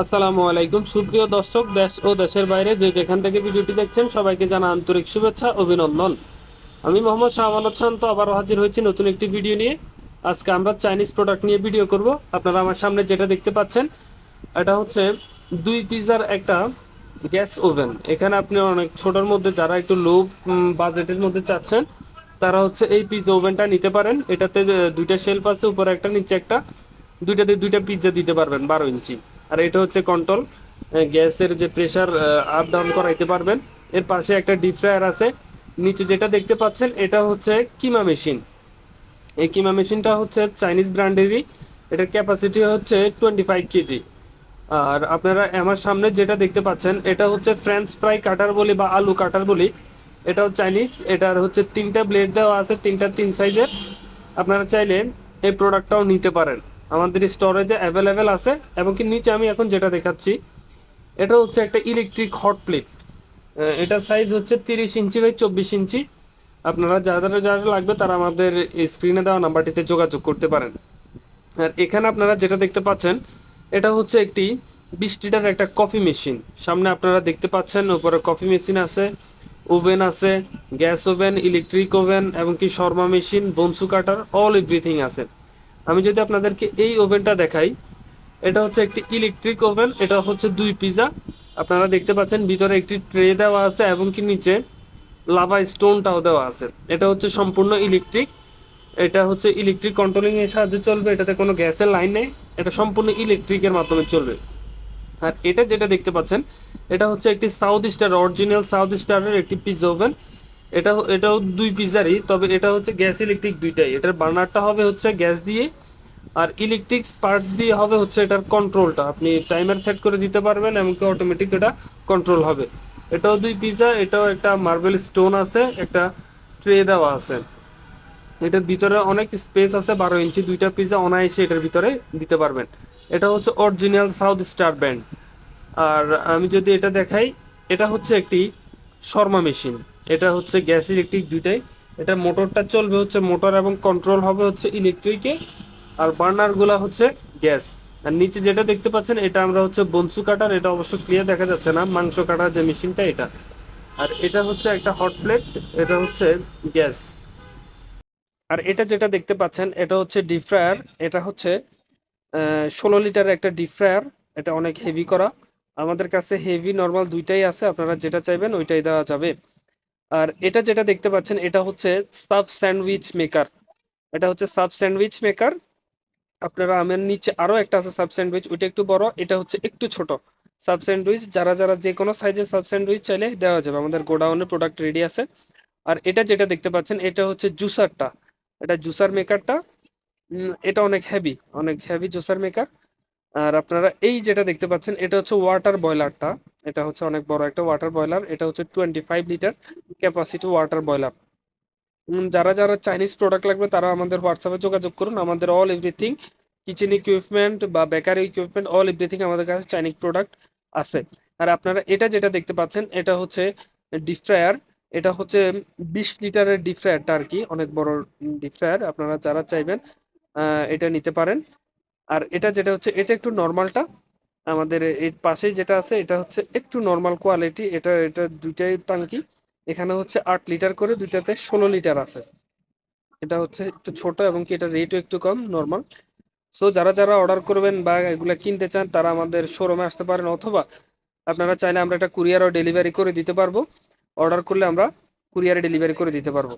আসসালামু আলাইকুম। সুপ্রিয় দর্শক, দেশ ও দেশের বাইরে যে যেখান থেকে ভিডিওটি দেখছেন, সবাইকে জানা আন্তরিক শুভেচ্ছা, অভিনন্দন। আমি মোহাম্মদ শাহমানত শান্ত আবারও হাজির হয়েছি নতুন একটি ভিডিও নিয়ে। আজকে আমরা চাইনিজ প্রোডাক্ট নিয়ে ভিডিও করব। আপনারা আমার সামনে যেটা দেখতে পাচ্ছেন, এটা হচ্ছে দুই পিজার একটা গ্যাস ওভেন। এখানে আপনি অনেক ছোটোর মধ্যে যারা একটু লো বাজেটের মধ্যে চাচ্ছেন, তারা হচ্ছে এই পিজা ওভেনটা নিতে পারেন। এটাতে দুইটা শেলফ আছে, উপরে একটা, নিচে একটা। দুইটাতে দুইটা পিৎজা দিতে পারবেন, বারো ইঞ্চি। আর এটা হচ্ছে কন্ট্রোল গ্যাসের যে প্রেশার আপ ডাউন করাইতে পারবেন। এর পাশে একটা ডিপ ফ্রায়ার আছে। নিচে যেটা দেখতে পাচ্ছেন, এটা হচ্ছে কিমা মেশিন এই কিমা মেশিনটা হচ্ছে চাইনিজ ব্র্যান্ডেরই এটার ক্যাপাসিটি হচ্ছে টোয়েন্টি ফাইভ কেজি আর আপনারা আমার সামনে যেটা দেখতে পাচ্ছেন, এটা হচ্ছে ফ্রেঞ্চ ফ্রাই কাটার বলি বা আলু কাটার বলি। এটাও চাইনিজ এটার হচ্ছে তিনটা ব্লেড দেওয়া আছে, তিনটা তিন সাইজের আপনারা চাইলে এই প্রোডাক্টটাও নিতে পারেন। আমাদের স্টোরেজে অ্যাভেলেবেল আছে এবং কি নিচে আমি এখন যেটা দেখাচ্ছি, এটা হচ্ছে একটা ইলেকট্রিক হট প্লেট এটা সাইজ হচ্ছে তিরিশ ইঞ্চি বাই চব্বিশ ইঞ্চি। আপনারা যাদের যারা লাগবে তারা আমাদের স্ক্রিনে দেওয়া নাম্বারটিতে যোগাযোগ করতে পারেন। আর এখানে আপনারা যেটা দেখতে পাচ্ছেন, এটা হচ্ছে একটি বিশ লিটার একটা কফি মেশিন সামনে আপনারা দেখতে পাচ্ছেন, উপরে কফি মেশিন আছে ওভেন আছে গ্যাস ওভেন ইলেকট্রিক ওভেন এবং কি শর্মা মেশিন বনসু কাটার অল এভরিথিং আছে। আমি যদি আপনাদেরকে এই ওভেনটা দেখাই, এটা হচ্ছে একটি ইলেকট্রিক ওভেন এটা হচ্ছে দুই পিজা আপনারা দেখতে পাচ্ছেন ভিতরে একটি ট্রে দেওয়া আছে এবং কি নিচে লাভা স্টোনটাও দেওয়া আছে। এটা হচ্ছে সম্পূর্ণ ইলেকট্রিক এটা হচ্ছে ইলেকট্রিক কন্ট্রোলিং এর সাহায্যে চলবে, এটাতে কোনো গ্যাসের লাইন নেই। এটা সম্পূর্ণ ইলেকট্রিকের মাধ্যমে চলবে। আর এটা যেটা দেখতে পাচ্ছেন, এটা হচ্ছে একটি সাউথ স্টার অরিজিনাল সাউথ স্টারের একটি পিজা ওভেন এটা এটাও দুই পিজারই, তবে এটা হচ্ছে গ্যাস ইলেকট্রিক দুইটাই। এটার বার্নারটা হবে হচ্ছে গ্যাস দিয়ে, আর ইলেকট্রিক পার্টস দিয়ে হবে হচ্ছে এটার কন্ট্রোলটা। আপনি টাইমার সেট করে দিতে পারবেন, এমনকি অটোমেটিক এটা কন্ট্রোল হবে। এটাও দুই পিজা, এটাও একটা মার্বেল স্টোন আছে, একটা ট্রে দেওয়া আছে। এটার ভিতরে অনেক স্পেস আছে, বারো ইঞ্চি দুইটা পিজা অনায়াসে এটার ভিতরে দিতে পারবেন। এটা হচ্ছে অরিজিনাল সাউথ স্টার ব্যান্ড। আর আমি যদি এটা দেখাই, এটা হচ্ছে একটি শর্মা মেশিন। এটা হচ্ছে গ্যাস, ইলেকট্রিক দুইটাই। এটা মোটরটা চলবে হচ্ছে মোটর এবং কন্ট্রোল হবে হচ্ছে ইলেকট্রিকে আর বার্নারগুলো হচ্ছে গ্যাস। আর নিচে যেটা দেখতে পাচ্ছেন, এটা আমরা হচ্ছে বনসু কাটার। এটা অবশ্য ক্লিয়ার দেখা যাচ্ছে না, মাংস কাটার যে মেশিনটা এটা। আর এটা হচ্ছে একটা হট প্লেট এটা হচ্ছে গ্যাস। আর এটা যেটা দেখতে পাচ্ছেন, এটা হচ্ছে ডিপ ফ্রায়ার এটা হচ্ছে ষোলো লিটারের একটা ডিপ ফ্রায়ার এটা অনেক হেভি করা। আমাদের কাছে হেভি নর্মাল দুইটাই আছে, আপনারা যেটা চাইবেন ওইটাই দেওয়া যাবে। আর এটা যেটা দেখতে পাচ্ছেন, এটা হচ্ছে সাব স্যান্ডউইচ মেকার। এটা হচ্ছে সাব স্যান্ডউইচ মেকার। আপনারা আমার নিচে আরও একটা আছে সাব স্যান্ডউইচ, ওইটা একটু বড়, এটা হচ্ছে একটু ছোট। সাব স্যান্ডউইচ, যারা যারা যে কোনো সাইজের সাব স্যান্ডউইচ চাইলে দেওয়া যাবে, আমাদের গোডাউনে প্রোডাক্ট রেডি আছে। আর এটা যেটা দেখতে পাচ্ছেন, এটা হচ্ছে জুসারটা। এটা জুসার মেকারটা। এটা অনেক হেভি অনেক হেভি জুসার মেকার। আর আপনারা এই যেটা দেখতে পাচ্ছেন, এটা হচ্ছে ওয়াটার বয়লারটা এটা হচ্ছে অনেক বড় একটা ওয়াটার বয়লার এটা হচ্ছে twenty five litre capacity water boiler যারা যারা চাইনিজ প্রোডাক্ট লাগবে, তারা আমাদের হোয়াটসঅ্যাপে যোগাযোগ করুন। আমাদের অল এভরিথিং কিচেন ইকুইপমেন্ট বা বেকারি ইকুইপমেন্ট অল এভরিথিং আমাদের কাছে চাইনিজ প্রোডাক্ট আছে। আর আপনারা এটা যেটা দেখতে পাচ্ছেন, এটা হচ্ছে ডিপ ফ্রায়ার এটা হচ্ছে বিশ লিটারের ডিপ ফ্রায়ারটা আর কি, অনেক বড় ডিপ ফ্রায়ার আপনারা যারা চাইবেন এটা নিতে পারেন। আর এটা যেটা হচ্ছে, এটা একটু নর্মালটা আমাদের এর পাশেই যেটা আছে, এটা হচ্ছে একটু নর্মাল কোয়ালিটি এটা এটা দুইটাই টাঙ্কি এখানে হচ্ছে আট লিটার করে দুইটাতে ষোলো লিটার আছে। এটা হচ্ছে একটু ছোট এবং কি এটা রেটও একটু কম নর্মাল সো যারা যারা অর্ডার করবেন বা এগুলো কিনতে চান, তারা আমাদের শোরুমে আসতে পারেন, অথবা আপনারা চাইলে আমরা একটা কুরিয়ারও ডেলিভারি করে দিতে পারব। অর্ডার করলে আমরা কুরিয়ারে ডেলিভারি করে দিতে পারব।